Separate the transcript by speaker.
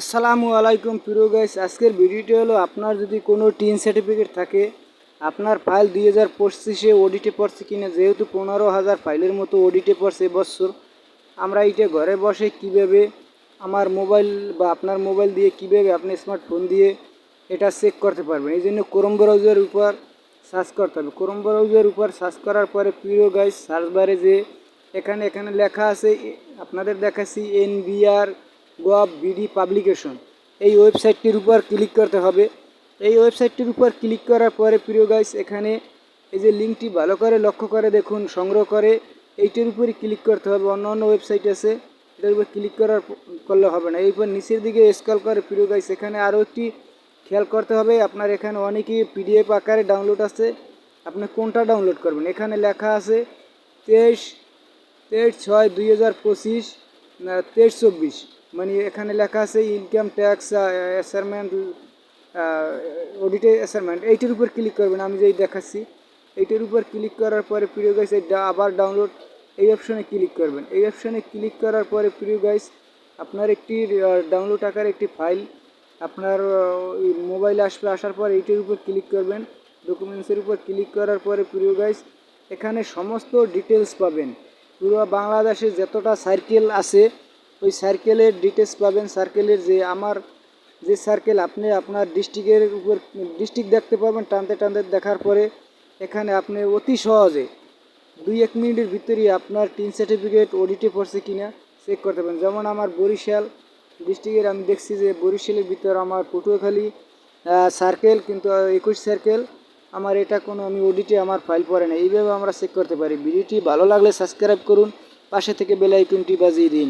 Speaker 1: আসসালামু আলাইকুম প্রিয় গাইস আজকের ভিডিওটি হলো আপনার যদি কোনো টিন সার্টিফিকেট থাকে, আপনার ফাইল দুই হাজার পঁচিশে অডিটে পড়ছে কিনা, যেহেতু পনেরো হাজার ফাইলের মতো অডিটে পড়ছে এবছর, আমরা এইটা ঘরে বসে কীভাবে আমার মোবাইল বা আপনার মোবাইল দিয়ে কীভাবে আপনি স্মার্টফোন দিয়ে এটা চেক করতে পারবেন, এই জন্য ক্রোম ব্রাউজার উপর সার্চ করতে হবে। ক্রোম ব্রাউজার উপর সার্চ করার পরে প্রিয় গাইস সার্চ বারে যে এখানে এখানে লেখা আছে, আপনাদের দেখাচ্ছি এনবিআর গভ বিডি পাবলিকেশন। এই ওয়েবসাইটটির উপর ক্লিক করতে হবে। এই ওয়েবসাইটটির উপর ক্লিক করার পরে প্রিয় গাইস, এখানে এই যে লিঙ্কটি ভালো করে লক্ষ্য করে দেখুন, সংগ্রহ করে, এইটির উপরই ক্লিক করতে হবে। অন্য অন্য ওয়েবসাইট আছে, এটার উপর ক্লিক করার করলে হবে না। এরপর নিচের দিকে স্কল করে প্রিয় গাইস, এখানে আরও একটি খেয়াল করতে হবে। আপনার এখানে অনেকই পিডিএফ আকারে ডাউনলোড আছে। আপনি কোনটা ডাউনলোড করবেন? এখানে লেখা আছে তেইশ তেইশ ছয় দুই হাজার পঁচিশ তেইশ চব্বিশ। মানে এখানে লেখা আছে ইনকাম ট্যাক্স অ্যাসারমেন্ট অডিটে অ্যাসারমেন্ট এইটির উপর ক্লিক করবেন, আমি যেই দেখাচ্ছি, এইটির উপর ক্লিক করার পরে প্রিয় গাইস এই আবার ডাউনলোড এই অপশনে ক্লিক করবেন। এই অপশনে ক্লিক করার পরে প্রিয় গাইস আপনার একটি ডাউনলোড আকার একটি ফাইল আপনার মোবাইলে আসবে, আসার পর এইটির উপর ক্লিক করবেন। ডকুমেন্টসের উপর ক্লিক করার পরে প্রিয় গাইস এখানে সমস্ত ডিটেলস পাবেন। পুরো বাংলাদেশে যতটা সার্কেল আছে ওই সার্কেলের ডিটেলস পাবেন। সার্কেলের যে আমার যে সার্কেল আপনি আপনার ডিস্ট্রিক্টের উপর ডিস্ট্রিক্ট দেখতে পাবেন টানতে টানতে দেখার পরে এখানে আপনি অতি সহজে দুই এক মিনিটের ভিতরেই আপনার টিন সার্টিফিকেট অডিটে পড়ছে কিনা চেক করতে পারেন যেমন আমার বরিশাল ডিস্ট্রিক্টের আমি দেখছি যে বরিশালের ভিতর আমার পটুয়াখালী সার্কেল কিন্তু একুশ সার্কেল আমার এটা কোনো আমি অডিটে আমার ফাইল পড়ে না। এইভাবে আমরা চেক করতে পারি। ভিডিওটি ভালো লাগলে সাবস্ক্রাইব করুন। পাশে থেকে বেল আইকনটি বাজিয়ে দিন।